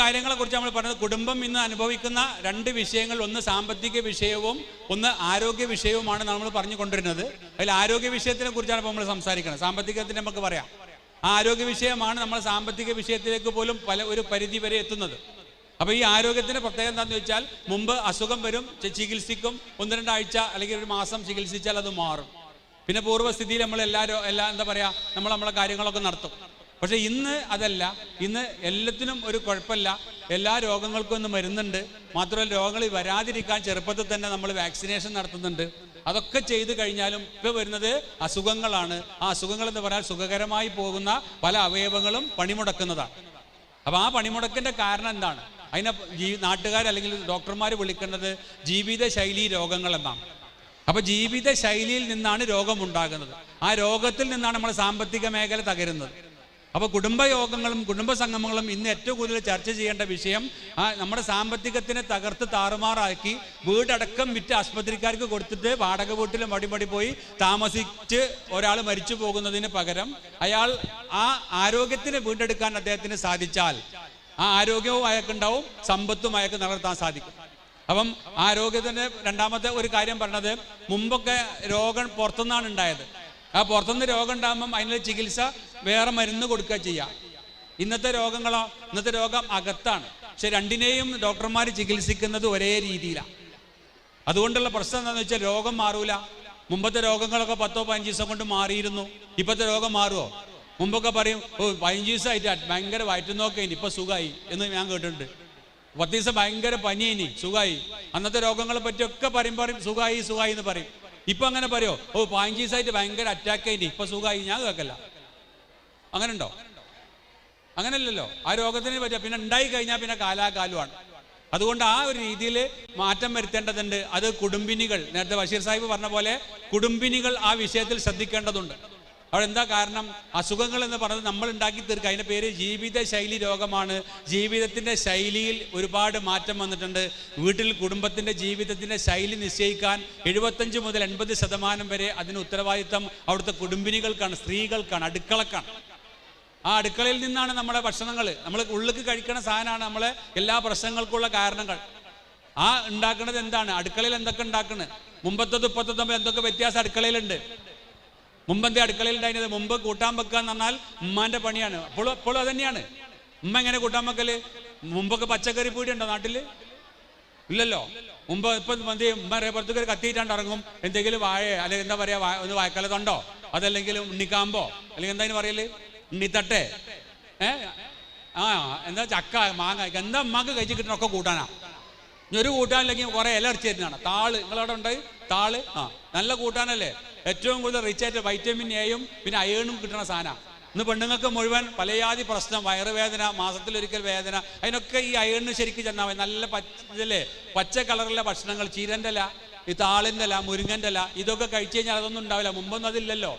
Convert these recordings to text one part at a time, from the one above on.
കാര്യങ്ങളെ കുറിച്ച് നമ്മൾ പറഞ്ഞത് കുടുംബം ഇന്ന് അനുഭവിക്കുന്ന രണ്ട് വിഷയങ്ങൾ. ഒന്ന് സാമ്പത്തിക വിഷയവും ഒന്ന് ആരോഗ്യ വിഷയവുമാണ് നമ്മൾ പറഞ്ഞു കൊണ്ടിരുന്നത് അതിൽ ആരോഗ്യ വിഷയത്തിനെ കുറിച്ചാണ് ഇപ്പോൾ നമ്മൾ സംസാരിക്കുന്നത്. സാമ്പത്തികത്തിന് നമുക്ക് പറയാം. ആ ആരോഗ്യ വിഷയമാണ് നമ്മൾ സാമ്പത്തിക വിഷയത്തിലേക്ക് പോലും പല ഒരു പരിധി വരെ എത്തുന്നത്. അപ്പോൾ ഈ ആരോഗ്യത്തിന്റെ പ്രത്യേകത എന്താണെന്ന് വെച്ചാൽ മുമ്പ് അസുഖം വരും ചികിത്സിക്കും. ഒന്ന് രണ്ടാഴ്ച അല്ലെങ്കിൽ ഒരു മാസം ചികിത്സിച്ചാൽ അത് മാറും. പിന്നെ പൂർവസ്ഥിതിയിൽ നമ്മൾ എല്ലാ രോ- എല്ലാ എന്താ പറയുക നമ്മൾ നമ്മളെ കാര്യങ്ങളൊക്കെ നടത്തും. പക്ഷെ ഇന്ന് അതല്ല. ഇന്ന് എല്ലാത്തിനും ഒരു കുഴപ്പമില്ല. എല്ലാ രോഗങ്ങൾക്കും ഒന്ന് മരുന്നുണ്ട്. മാത്രമല്ല രോഗങ്ങൾ വരാതിരിക്കാൻ ചെറുപ്പത്തിൽ തന്നെ നമ്മൾ വാക്സിനേഷൻ നടത്തുന്നുണ്ട്. അതൊക്കെ ചെയ്തു കഴിഞ്ഞാലും ഇപ്പൊ വരുന്നത് അസുഖങ്ങളാണ്. ആ അസുഖങ്ങൾ എന്ന് പറഞ്ഞാൽ സുഖകരമായി പോകുന്ന പല അവയവങ്ങളും പണിമുടക്കുന്നതാണ്. അപ്പൊ ആ പണിമുടക്കിന്റെ കാരണം എന്താണ്? അതിനെ ജീ നാട്ടുകാർ അല്ലെങ്കിൽ ഡോക്ടർമാർ വിളിക്കുന്നത് ജീവിത ശൈലി രോഗങ്ങൾ എന്നാണ്. അപ്പൊ ജീവിത ശൈലിയിൽ നിന്നാണ് രോഗമുണ്ടാകുന്നത്. ആ രോഗത്തിൽ നിന്നാണ് നമ്മൾ സാമ്പത്തിക മേഖല തകരുന്നത്. അപ്പൊ കുടുംബയോഗങ്ങളും കുടുംബ സംഗമങ്ങളും ഇന്ന് ഏറ്റവും കൂടുതൽ ചർച്ച ചെയ്യേണ്ട വിഷയം ആ നമ്മുടെ സാമ്പത്തികത്തിനെ തകർത്ത് താറുമാറാക്കി വീടടക്കം വിറ്റ് ആശുപത്രിക്കാർക്ക് കൊടുത്തിട്ട് വാടക വീട്ടിൽ മടിമടി പോയി താമസിച്ച് ഒരാൾ മരിച്ചു പോകുന്നതിന് പകരം അയാൾ ആ ആരോഗ്യത്തിന് വീണ്ടെടുക്കാൻ അദ്ദേഹത്തിന് സാധിച്ചാൽ ആ ആരോഗ്യവും അയാൾക്കുണ്ടാവും സമ്പത്തും അയാൾക്ക് നിലനിർത്താൻ സാധിക്കും. അപ്പം ആരോഗ്യത്തിന്റെ രണ്ടാമത്തെ ഒരു കാര്യം പറഞ്ഞത് മുമ്പൊക്കെ രോഗം പുറത്തുനിന്നാണ് ഉണ്ടായത്. ആ പുറത്തുനിന്ന് രോഗം ഉണ്ടാകുമ്പം അതിനുള്ള ചികിത്സ വേറെ മരുന്ന് കൊടുക്കുക ചെയ്യാം. ഇന്നത്തെ രോഗങ്ങളോ ഇന്നത്തെ രോഗം അകത്താണ്. പക്ഷെ രണ്ടിനെയും ഡോക്ടർമാർ ചികിത്സിക്കുന്നത് ഒരേ രീതിയിലാണ് അതുകൊണ്ടുള്ള പ്രശ്നം എന്താണെന്ന് വെച്ചാൽ രോഗം മാറൂല. മുമ്പത്തെ രോഗങ്ങളൊക്കെ പത്തോ പതിനഞ്ച് ദിവസം കൊണ്ട് മാറിയിരുന്നു. ഇപ്പോഴത്തെ രോഗം മാറുമോ മുമ്പൊക്കെ പറയും ഓ പതിനഞ്ച് ദിവസമായിട്ട് ഭയങ്കര വയറ്റുന്നോക്കെ ഇനി ഇപ്പൊ സുഖമായി എന്ന് ഞാൻ കേട്ടിട്ടുണ്ട്. പത്ത് ദിവസം ഭയങ്കര പനിയിനി സുഖമായി അന്നത്തെ രോഗങ്ങളെ പറ്റിയൊക്കെ പറയും പറയും സുഖമായി സുഖമായി എന്ന് പറയും. ഇപ്പൊ അങ്ങനെ പറയോ? ഓ പതിനഞ്ച് ആയിട്ട് ഭയങ്കര അറ്റാക്ക് ആയിട്ട് ഇപ്പൊ സുഖമായി. ഞാൻ കേൾക്കല്ല. അങ്ങനെ ഉണ്ടോ അങ്ങനല്ലല്ലോ ആ രോഗത്തിന് പറ്റിയ പിന്നെ ഉണ്ടായി കഴിഞ്ഞാൽ പിന്നെ കാലാകാലമാണ്. അതുകൊണ്ട് ആ ഒരു രീതിയിൽ മാറ്റം വരുത്തേണ്ടതുണ്ട്. അത് കുടുംബിനികൾ. നേരത്തെ ബഷീർ സാഹിബ് പറഞ്ഞ പോലെ കുടുംബിനികൾ ആ വിഷയത്തിൽ ശ്രദ്ധിക്കേണ്ടതുണ്ട്. അവിടെ എന്താ കാരണം? അസുഖങ്ങൾ എന്ന് പറഞ്ഞത് നമ്മൾ ഉണ്ടാക്കി തീർക്കുക. അതിന്റെ പേര് ജീവിത ശൈലി രോഗമാണ്. ജീവിതത്തിന്റെ ശൈലിയിൽ ഒരുപാട് മാറ്റം വന്നിട്ടുണ്ട്. വീട്ടിൽ കുടുംബത്തിന്റെ ജീവിതത്തിന്റെ ശൈലി നിശ്ചയിക്കാൻ എഴുപത്തഞ്ച് മുതൽ എൺപത് ശതമാനം വരെ അതിന് ഉത്തരവാദിത്തം അവിടുത്തെ കുടുംബിനികൾക്കാണ് സ്ത്രീകൾക്കാണ് അടുക്കളക്കാണ്. ആ അടുക്കളയിൽ നിന്നാണ് നമ്മുടെ ഭക്ഷണങ്ങൾ. നമ്മൾ ഉള്ളിലേക്ക് കഴിക്കുന്ന സാധനമാണ് നമ്മളെ എല്ലാ പ്രശ്നങ്ങൾക്കുള്ള കാരണങ്ങൾ. ആ ഉണ്ടാക്കുന്നത് എന്താണ്? അടുക്കളയിൽ എന്തൊക്കെ ഉണ്ടാക്കുന്നത് മുമ്പത്തത് ഇപ്പത്തതും തമ്മിൽ എന്തൊക്കെ വ്യത്യാസം അടുക്കളയിലുണ്ട്? മുമ്പത്തെ അടുക്കളയിൽ ഉണ്ടായിരുന്നത്? മുമ്പ് കൂട്ടാൻ വെക്കുക എന്ന് പറഞ്ഞാൽ ഉമ്മാന്റെ പണിയാണ്. അപ്പോഴും അപ്പോഴും തന്നെയാണ്. ഉമ്മ എങ്ങനെ കൂട്ടാൻ വെക്കൽ? മുമ്പൊക്കെ പച്ചക്കറി പൂടിയുണ്ടോ നാട്ടിൽ? ഇല്ലല്ലോ. മുമ്പ് ഇപ്പൊ മന്തി പുറത്തേക്ക് കത്തിയിട്ടാണ്ട് ഇറങ്ങും. എന്തെങ്കിലും വാഴ അല്ലെങ്കിൽ എന്താ പറയാ ഒന്ന് വായക്കലതുണ്ടോ അതല്ലെങ്കിൽ ഉണ്ണിക്കാമ്പോ? അല്ലെങ്കിൽ എന്താ പറയൽ? ഉണ്ണിത്തട്ടെ. ഏ? ആ എന്താ ചക്ക മാങ്ങ എന്താ അമ്മയ്ക്ക് കഴിച്ച് കിട്ടണൊക്കെ കൂട്ടാനാ. ഇനി ഒരു കൂട്ടാനില്ലെങ്കിൽ കുറെ ഇല അടിച്ചു തരുന്നതാണ്. താൾ. നിങ്ങളവിടെ ഉണ്ട്? താൾ? ആ നല്ല കൂട്ടാനല്ലേ? ഏറ്റവും കൂടുതൽ റിച്ച് ആയിട്ട് വൈറ്റമിൻ എയും പിന്നെ അയേണും കിട്ടുന്ന സാധനമാണ് ഇന്ന് പെണ്ണുങ്ങൾക്ക് മുഴുവൻ പലയാതി പ്രശ്നം വയറുവേദന മാസത്തിലൊരിക്കൽ വേദന അതിനൊക്കെ ഈ അയേണിന് ശരിക്കും ചെന്നാൽ മതി. നല്ല പച്ചല്ലേ പച്ച കളറിലെ ഭക്ഷണങ്ങൾ ചീരന്റെ ഇല ഈ താളിന്റെ ഇല മുരിങ്ങന്റെ ഇല ഇതൊക്കെ കഴിച്ചു കഴിഞ്ഞാൽ അതൊന്നും ഉണ്ടാവില്ല. മുമ്പൊന്നും അതില്ലല്ലോ.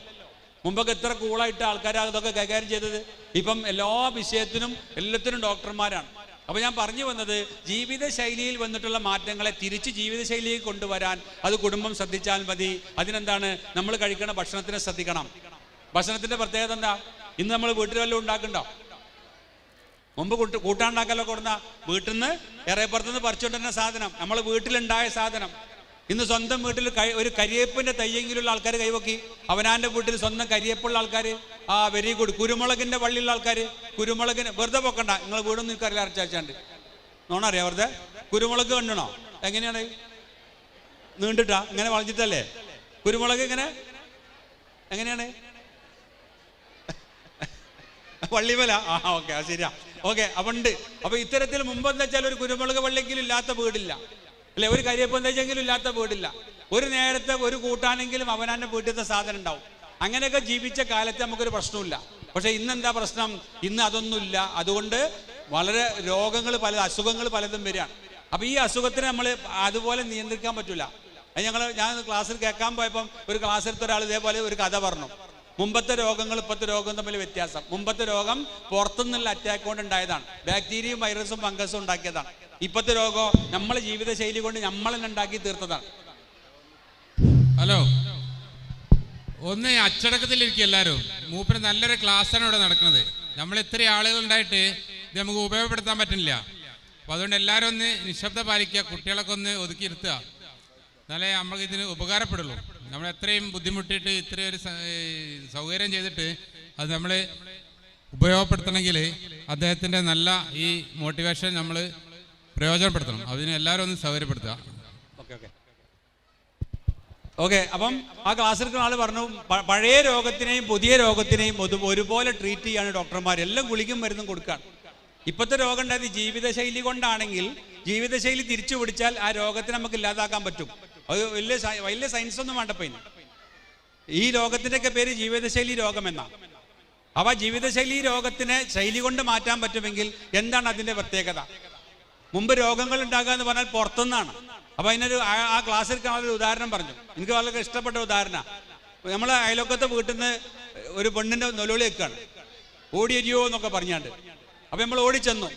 മുമ്പൊക്കെ എത്ര കൂളായിട്ട് ആൾക്കാർ അതൊക്കെ കൈകാര്യം ചെയ്തത്. ഇപ്പം എല്ലാ വിഷയത്തിനും എല്ലാത്തിനും ഡോക്ടർമാരാണ് അപ്പൊ ഞാൻ പറഞ്ഞു വന്നത് ജീവിതശൈലിയിൽ വന്നിട്ടുള്ള മാറ്റങ്ങളെ തിരിച്ച് ജീവിത ശൈലിയിൽ കൊണ്ടുവരാൻ അത് കുടുംബം ശ്രദ്ധിച്ചാൽ മതി. അതിനെന്താണ്? നമ്മൾ കഴിക്കുന്ന ഭക്ഷണത്തിനെ ശ്രദ്ധിക്കണം. ഭക്ഷണത്തിന്റെ പ്രത്യേകത എന്താ? ഇന്ന് നമ്മൾ വീട്ടിൽ വല്ലതും ഉണ്ടാക്കണ്ടോ? മുമ്പ് കൂട്ട് കൂട്ടാണ്ടാക്കലോ കൊടുന്ന വീട്ടിൽ നിന്ന് ഏറെ പുറത്തുനിന്ന് പറിച്ചുകൊണ്ടിരുന്ന സാധനം നമ്മൾ വീട്ടിലുണ്ടായ സാധനം. ഇന്ന് സ്വന്തം വീട്ടിൽ ഒരു കരിയേപ്പിന്റെ തയ്യെങ്കിലുള്ള ആൾക്കാർ കൈവക്കി. അവനാന്റെ വീട്ടിൽ സ്വന്തം കരിയേപ്പുള്ള ആൾക്കാർ ആ വെരി ഗുഡ്. കുരുമുളകിന്റെ വള്ളിയുള്ള ആൾക്കാർ കുരുമുളകിന് വെറുതെ പൊക്കണ്ട. നിങ്ങൾ വീടൊന്നും നിൽക്കറിയില്ല അരച്ചാണ്ട്. നോണറിയാ വെറുതെ? കുരുമുളക് കണ്ടണോ? എങ്ങനെയാണ്? നീണ്ടിട്ടാ? ഇങ്ങനെ വളഞ്ഞിട്ടല്ലേ? കുരുമുളക് ഇങ്ങനെ? എങ്ങനെയാണ്? വള്ളിമല? ആ ഓക്കെ ശരിയാ. ഓക്കെ അപ്പൊ ഉണ്ട് അപ്പൊ ഇത്തരത്തിൽ മുമ്പ് എന്താ വെച്ചാൽ ഒരു കുരുമുളക് വള്ളിയെങ്കിലും ഇല്ലാത്ത വീടില്ല. അല്ലെ ഒരു കരിയപ്പം വെച്ചെങ്കിലും ഇല്ലാത്ത വീടില്ല. ഒരു നേരത്തെ ഒരു കൂട്ടാനെങ്കിലും അവനാന്റെ വീട്ടിലത്തെ സാധനം ഉണ്ടാവും. അങ്ങനെയൊക്കെ ജീവിച്ച കാലത്ത് നമുക്കൊരു പ്രശ്നമില്ല പക്ഷെ ഇന്ന് എന്താ പ്രശ്നം? ഇന്ന് അതൊന്നുമില്ല. അതുകൊണ്ട് വളരെ രോഗങ്ങൾ പല അസുഖങ്ങൾ പലതും വരികയാണ്. അപ്പൊ ഈ അസുഖത്തിന് നമ്മൾ അതുപോലെ നിയന്ത്രിക്കാൻ പറ്റൂല. ഞങ്ങൾ ഞാൻ ക്ലാസ്സിൽ കേൾക്കാൻ പോയപ്പം ഒരു ക്ലാസ്സിലത്തെ ഒരാൾ ഇതേപോലെ ഒരു കഥ പറഞ്ഞു. മുമ്പത്തെ രോഗങ്ങൾ ഇപ്പോഴത്തെ രോഗം തമ്മിൽ വ്യത്യാസം. മുമ്പത്തെ രോഗം പുറത്തുനിന്നുള്ള അറ്റാക്ക് കൊണ്ട് ഉണ്ടായതാണ്. ബാക്ടീരിയയും വൈറസും ഫംഗസും ഉണ്ടാക്കിയതാണ്. ഇപ്പോഴത്തെ രോഗം നമ്മളെ ജീവിതശൈലി കൊണ്ട് നമ്മൾ ഉണ്ടാക്കി തീർത്തതാണ്. ഹലോ ഒന്ന് അച്ചടക്കത്തിലിരിക്കും എല്ലാവരും. മൂപ്പര് നല്ലൊരു ക്ലാസ്സാണ് ഇവിടെ നടക്കുന്നത്. നമ്മൾ ഇത്രയും ആളുകൾ ഉണ്ടായിട്ട് ഇത് നമുക്ക് ഉപയോഗപ്പെടുത്താൻ പറ്റുന്നില്ല. അപ്പോൾ അതുകൊണ്ട് എല്ലാവരും ഒന്ന് നിശബ്ദ പാലിക്കുക കുട്ടികളൊക്കെ ഒന്ന് ഒതുക്കിയിരുത്തുക എന്നാലേ നമുക്ക് ഇതിന് ഉപകാരപ്പെടുള്ളൂ. നമ്മൾ എത്രയും ബുദ്ധിമുട്ടിയിട്ട് ഇത്രയും ഒരു സൗകര്യം ചെയ്തിട്ട് അത് നമ്മൾ ഉപയോഗപ്പെടുത്തണമെങ്കിൽ അദ്ദേഹത്തിന്റെ നല്ല ഈ മോട്ടിവേഷൻ നമ്മൾ പ്രയോജനപ്പെടുത്തണം. അതിന് എല്ലാവരും ഒന്ന് സൗകര്യപ്പെടുത്തുക. ഓക്കെ അപ്പം ആ ക്ലാസ്സിൽ എടുക്കുന്ന ആൾ പറഞ്ഞു പഴയ രോഗത്തിനെയും പുതിയ രോഗത്തിനെയും ഒരു- ഒരുപോലെ ട്രീറ്റ് ചെയ്യാണ് ഡോക്ടർമാർ എല്ലാം ഗുളിക്കും മരുന്നും കൊടുക്കുകയാണ് ഇപ്പോഴത്തെ രോഗം ഉണ്ടായത് ജീവിതശൈലി കൊണ്ടാണെങ്കിൽ ജീവിതശൈലി തിരിച്ചു പിടിച്ചാൽ ആ രോഗത്തെ നമുക്ക് ഇല്ലാതാക്കാൻ പറ്റും. അത് വലിയ വലിയ സയൻസ് ഒന്നും വേണ്ടപ്പോ ഈ രോഗത്തിന്റെയൊക്കെ പേര് ജീവിതശൈലി രോഗം എന്നാ. അവ ജീവിതശൈലി രോഗത്തിനെ ശൈലി കൊണ്ട് മാറ്റാൻ പറ്റുമെങ്കിൽ എന്താണ് അതിന്റെ പ്രത്യേകത? മുമ്പ് രോഗങ്ങൾ ഉണ്ടാകുക എന്ന് പറഞ്ഞാൽ പുറത്തുനിന്നാണ്. അപ്പൊ അതിനൊരു ആ- ക്ലാസ്സിൽ കാണാൻ ഉദാഹരണം പറഞ്ഞു. എനിക്ക് വളരെ ഇഷ്ടപ്പെട്ട ഉദാഹരണ. നമ്മളെ അയലോക്കത്തെ വീട്ടിൽ നിന്ന് ഒരു പെണ്ണിന്റെ നൊലോളി വെക്കാണ്. ഓടിയരിയോ എന്നൊക്കെ പറഞ്ഞാണ്ട്. അപ്പൊ നമ്മൾ ഓടിച്ചെന്നു.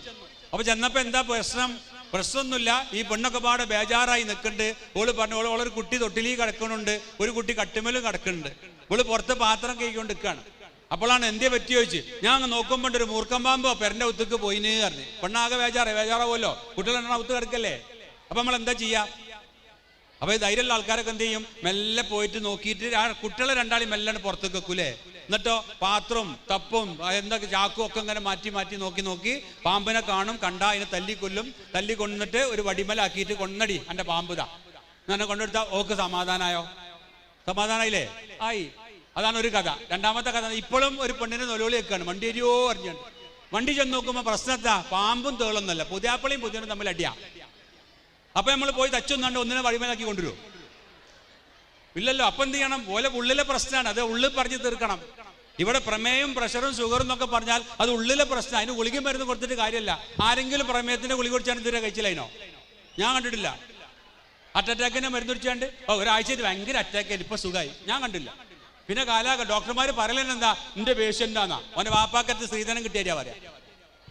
അപ്പൊ ചെന്നപ്പോ എന്താ പ്രശ്നം? പ്രശ്നമൊന്നുമില്ല. ഈ പെണ്ണൊക്കെ പാടെ ബേജാറായി നിൽക്കുന്നുണ്ട്. ഓൾ പറഞ്ഞു ഓൾ ഓളൊരു കുട്ടി തൊട്ടിലി കിടക്കണുണ്ട് ഒരു കുട്ടി കട്ടുമലും കിടക്കുന്നുണ്ട്. ഓൾ പുറത്ത് പാത്രം കഴിക്കൊണ്ട് നിൽക്കുകയാണ് അപ്പോഴാണ് എന്തേ പറ്റി ചോദിച്ചു ഞാൻ അങ്ങ് നോക്കുമ്പോൾ ഒരു മൂർക്കം പാമ്പോ പെരന്റെ ഒത്തുക്ക് പോയിന് പറഞ്ഞു. പെണ്ണാകെ ബേജാറേ ബേജാറാവുമല്ലോ. കുട്ടികളെണ്ണ ഒത്ത് കിടക്കല്ലേ? അപ്പൊ നമ്മൾ എന്താ ചെയ്യാ? അപ്പൊ ഈ ധൈര്യമുള്ള ആൾക്കാരൊക്കെ എന്ത് ചെയ്യും? മെല്ലെ പോയിട്ട് നോക്കിയിട്ട് ആ കുട്ടികളെ രണ്ടാളും മെല്ലെ പുറത്തേക്ക് വെക്കൂലേ? എന്നിട്ടോ പാത്രം തപ്പും എന്തൊക്കെ ചാക്കും ഒക്കെ ഇങ്ങനെ മാറ്റി മാറ്റി നോക്കി നോക്കി പാമ്പിനെ കാണും കണ്ട അതിനെ തല്ലിക്കൊല്ലും തല്ലി കൊണ്ടിട്ട് ഒരു വടിമലാക്കിയിട്ട് കൊന്നടി എന്റെ പാമ്പുതാ എന്നെ കൊണ്ടെടുത്ത ഓക്ക് സമാധാനായോ? സമാധാനായില്ലേ? ആയി. അതാണ് ഒരു കഥ. രണ്ടാമത്തെ കഥ ഇപ്പോഴും ഒരു പെണ്ണിനെ നൊലോളി വെക്കാണ്. വണ്ടി അരിയോ അറിഞ്ഞുണ്ട് വണ്ടി ചെന്ന് നോക്കുമ്പോൾ പ്രശ്നത്താ പാമ്പും തേളൊന്നല്ല പുതിയാപ്പളിയും പുതിയനും തമ്മിൽ അടിയാ. അപ്പൊ നമ്മൾ പോയി തച്ചൊന്നാണ്ട് ഒന്നിനെ വഴിമേലാക്കി കൊണ്ടുവരുമോ ഇല്ലല്ലോ അപ്പൊ എന്ത് ചെയ്യണം? ഓലെ ഉള്ളിലെ പ്രശ്നമാണ് അത് ഉള്ളിൽ പറഞ്ഞു തീർക്കണം. ഇവിടെ പ്രമേയം പ്രഷറും ഷുഗറും എന്നൊക്കെ പറഞ്ഞാൽ അത് ഉള്ളിലെ പ്രശ്നം അതിന് ഗുളിക മരുന്ന് കൊടുത്തിട്ട് കാര്യമില്ല. ആരെങ്കിലും പ്രമേയത്തിന്റെ ഗുളിക കുടിച്ചാണ് ഇതുവരെ കഴിച്ചില്ലതിനോ ഞാൻ കണ്ടിട്ടില്ല. ഹാർട്ട് അറ്റാക്കിനെ മരുന്ന് കുടിച്ചാണ്ട്? ഓ ഒരാഴ്ചയിൽ ഭയങ്കര അറ്റാക്ക് ഇപ്പൊ സുഖമായി. ഞാൻ കണ്ടില്ല. പിന്നെ കാലാക ഡോക്ടർമാർ പറയലെന്താ എന്റെ പേഷ്യന്റ് ആന്നാ. അവന്റെ വാപ്പാക്കത്ത് സ്ത്രീധനം കിട്ടിയാ പറയാ.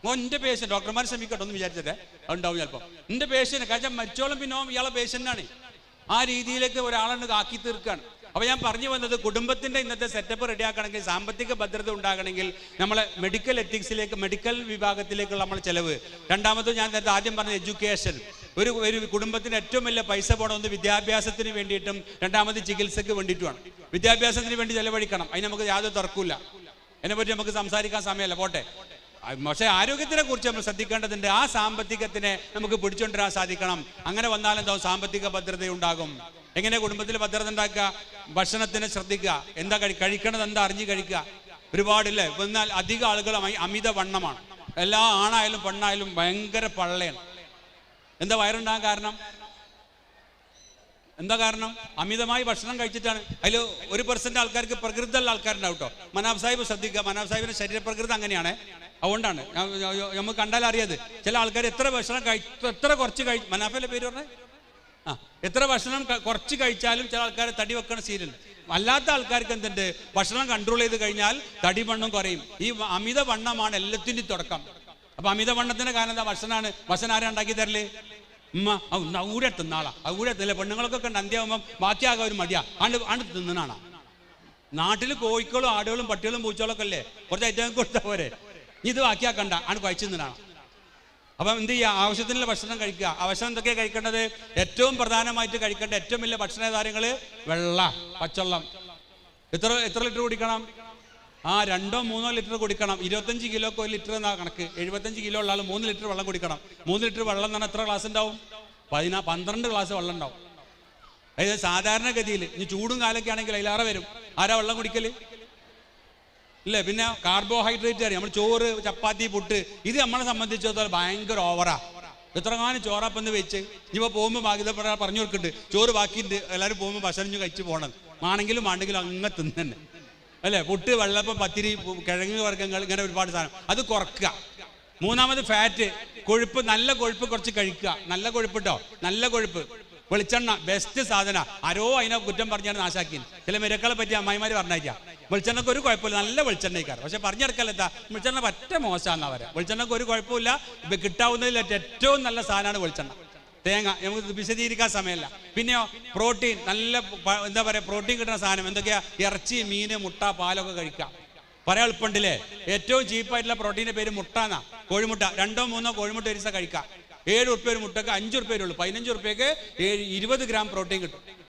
ഓ എന്റെ പേഷ്യന്റ് ഡോക്ടർമാർ ശ്രമിക്കട്ടെ ഒന്ന് വിചാരിച്ചിട്ട്. അതുണ്ടാവും ചിലപ്പോ. എന്റെ പേഷ്യന്റ് കാരണം മരിച്ചോളം പിന്നെ ഇയാളെ പേഷ്യന്റ് ആണ്. ആ രീതിയിലേക്ക് ഒരാളെ ആക്കി തീർക്കുകയാണ്. അപ്പൊ ഞാൻ പറഞ്ഞു വന്നത് കുടുംബത്തിന്റെ ഇന്നത്തെ സെറ്റപ്പ് റെഡിയാക്കണമെങ്കിൽ സാമ്പത്തിക ഭദ്രത ഉണ്ടാകണമെങ്കിൽ നമ്മളെ മെഡിക്കൽ എത്തിക്സിലേക്ക് മെഡിക്കൽ വിഭാഗത്തിലേക്കുള്ള നമ്മൾ ചെലവ്. രണ്ടാമത് ഞാൻ നേരത്തെ ആദ്യം പറഞ്ഞ എഡ്യൂക്കേഷൻ ഒരു ഒരു കുടുംബത്തിന് ഏറ്റവും വലിയ പൈസ പോകണം ഒന്ന് വിദ്യാഭ്യാസത്തിന് വേണ്ടിയിട്ടും രണ്ടാമത് ചികിത്സയ്ക്ക് വേണ്ടിയിട്ടുമാണ്. വിദ്യാഭ്യാസത്തിന് വേണ്ടി ചെലവഴിക്കണം. അതിന് നമുക്ക് യാതൊരു തർക്കമില്ല അതിനെപ്പറ്റി നമുക്ക് സംസാരിക്കാൻ സമയമല്ല. പോട്ടെ. പക്ഷേ ആരോഗ്യത്തിനെ കുറിച്ച് നമ്മൾ ശ്രദ്ധിക്കേണ്ടതുണ്ട്. ആ സാമ്പത്തികത്തിനെ നമുക്ക് പിടിച്ചുകൊണ്ടിരാൻ സാധിക്കണം. അങ്ങനെ വന്നാൽ സാമ്പത്തിക ഭദ്രത ഉണ്ടാകും. എങ്ങനെ കുടുംബത്തിൽ ഭദ്രത ഉണ്ടാക്കുക? ഭക്ഷണത്തിനെ ശ്രദ്ധിക്കുക. എന്താ കഴി കഴിക്കണത് എന്താ അറിഞ്ഞ് കഴിക്കുക? ഒരുപാടില്ലേ? എന്നാൽ അധികം ആളുകൾ അമിത വണ്ണമാണ്. എല്ലാ ആണായാലും പെണ്ണായാലും ഭയങ്കര പള്ളയാണ്. എന്താ വയറുണ്ടാകാൻ കാരണം? എന്താ കാരണം? അമിതമായി ഭക്ഷണം കഴിച്ചിട്ടാണ്. അതിൽ ഒരു പെർസെന്റ് ആൾക്കാർക്ക് പ്രകൃതമുള്ള ആൾക്കാരുണ്ടാവും കേട്ടോ മനാബ് സാഹിബ് ശ്രദ്ധിക്കുക. മനാബ് സാഹിബിന്റെ ശരീരപ്രകൃതി അങ്ങനെയാണ്. അതുകൊണ്ടാണ്. നമുക്ക് കണ്ടാൽ അറിയാത്. ചില ആൾക്കാർ എത്ര ഭക്ഷണം കഴിച്ചു എത്ര കുറച്ച് കഴിച്ചു മനാഫിന്റെ പേര് പറഞ്ഞേ? ആ എത്ര ഭക്ഷണം കുറച്ച് കഴിച്ചാലും ചില ആൾക്കാർ തടി വെക്കണ ശീലമുണ്ട് അല്ലാത്ത ആൾക്കാർക്ക് എന്തുണ്ട്? ഭക്ഷണം കൺട്രോൾ ചെയ്ത് കഴിഞ്ഞാൽ തടി വണ്ണം കുറയും. ഈ അമിത വണ്ണമാണ് എല്ലാത്തിന്റെയും തുടക്കം. അപ്പൊ അമിത വണ്ണത്തിന്റെ കാരണം എന്താ? ഭക്ഷണമാണ് ഭക്ഷണം ആരാ ഉണ്ടാക്കി തരൽ? ഉമ്മ ഊരെ തിന്നാളാ ഊരെ തിന്നില്ല? പെണ്ണുങ്ങളൊക്കെ ഉണ്ട് അന്ത്യാവുമ്പം ബാക്കിയാകാൻ ഒരു മടിയാ. ആണ്ട് ആണ്ട് തിന്നണാണ് നാട്ടിൽ കോഴിക്കളും ആടുകളും പട്ടികളും പൂച്ചകളൊക്കെ അല്ലേ കുറച്ച് ഐറ്റം കൊടുത്താൽ പോരെ. ഇത് ബാക്കിയാക്കണ്ട. ആണ് കഴിച്ചു തിന്നണാണ് അപ്പം എന്ത് ചെയ്യുക ആവശ്യത്തിനുള്ള ഭക്ഷണം കഴിക്കുക. ആവശ്യം എന്തൊക്കെയാണ് കഴിക്കേണ്ടത്? ഏറ്റവും പ്രധാനമായിട്ട് കഴിക്കേണ്ട ഏറ്റവും വലിയ ഭക്ഷണ കാര്യങ്ങൾ വെള്ള പച്ചവെള്ളം. എത്ര എത്ര ലിറ്റർ കുടിക്കണം? ആ രണ്ടോ മൂന്നോ ലിറ്റർ കുടിക്കണം. ഇരുപത്തഞ്ച് കിലോക്ക് ഒരു ലിറ്റർ എന്നാ കണക്ക്. എഴുപത്തഞ്ച് കിലോ ഉള്ള ആൾ മൂന്ന് ലിറ്റർ വെള്ളം കുടിക്കണം. മൂന്ന് ലിറ്റർ വെള്ളം എന്ന് പറഞ്ഞാൽ എത്ര ഗ്ലാസ് ഉണ്ടാവും? പതിനാ പന്ത്രണ്ട് ഗ്ലാസ് വെള്ളം ഉണ്ടാവും. അതായത് സാധാരണഗതിയിൽ ഇനി ചൂടും കാലൊക്കെ ആണെങ്കിൽ അതിലാറെ വരും. ആരാ വെള്ളം കുടിക്കൽ? ഇല്ലേ? പിന്നെ കാർബോഹൈഡ്രേറ്റ് അറിയാം നമ്മൾ ചോറ് ചപ്പാത്തി പുട്ട്. ഇത് നമ്മളെ സംബന്ധിച്ചിടത്തോളം ഭയങ്കര ഓവറാ എത്രങ്ങാനും ചോറപ്പെന്ന് വെച്ച്. ഇനിയിപ്പോൾ പോകുമ്പോൾ ബാധ്യതപ്പെടാൻ പറഞ്ഞു കൊടുക്കുന്നുണ്ട് ചോറ് ബാക്കിയുണ്ട്. എല്ലാവരും പോകുമ്പോൾ ഭക്ഷണം കഴിച്ച് പോകണം ആണെങ്കിലും ആണെങ്കിലും അങ്ങ് തിന്നെ അല്ലേ? പുട്ട് വെള്ളപ്പം പത്തിരി കിഴങ്ങ് വർഗങ്ങൾ ഇങ്ങനെ ഒരുപാട് സാധനം. അത് കുറക്കുക. മൂന്നാമത് ഫാറ്റ് കൊഴുപ്പ് നല്ല കൊഴുപ്പ് കുറച്ച് കഴിക്കുക. നല്ല കൊഴുപ്പ് കേട്ടോ നല്ല കൊഴുപ്പ്. വെളിച്ചെണ്ണ ബെസ്റ്റ് സാധന. ആരോ അതിനെ കുറ്റം പറഞ്ഞാണ് നാശാക്കി ചില മിരക്കളെ പറ്റി അമ്മായിമാര് പറഞ്ഞേക്കാം വെളിച്ചെണ്ണക്ക് ഒരു കുഴപ്പമില്ല. നല്ല വെളിച്ചെണ്ണയ്ക്കാർ പക്ഷെ പറഞ്ഞെടുക്കലെത്താ വെളിച്ചെണ്ണ പറ്റ മോശമാണെന്നാ അവരെ വെളിച്ചെണ്ണക്ക് ഒരു കുഴപ്പമില്ല. കിട്ടാവുന്നതിൽ ഏറ്റവും നല്ല സാധനമാണ് വെളിച്ചെണ്ണ. തേങ്ങ നമുക്ക് വിശദീകരിക്കാൻ സമയമല്ല. പിന്നെയോ പ്രോട്ടീൻ നല്ല എന്താ പറയുക പ്രോട്ടീൻ കിട്ടുന്ന സാധനം എന്തൊക്കെയാ? ഇറച്ചി മീന് മുട്ട പാലൊക്കെ കഴിക്കാം. പറയാൻ എളുപ്പമുണ്ടല്ലേ? ഏറ്റവും ചീപ്പായിട്ടുള്ള പ്രോട്ടീന്റെ പേര് മുട്ട എന്നാ കോഴിമുട്ട. രണ്ടോ മൂന്നോ കോഴിമുട്ട ഒരു കഴിക്കാം. ഏഴ് ഉറുപ്പ്യ ഒരു മുട്ടക്ക് അഞ്ച് ഉറുപ്പ്യ ഉള്ളൂ പതിനഞ്ച് ഉറുപ്പ്യക്ക് ഏഴ് ഇരുപത് ഗ്രാം പ്രോട്ടീൻ കിട്ടും.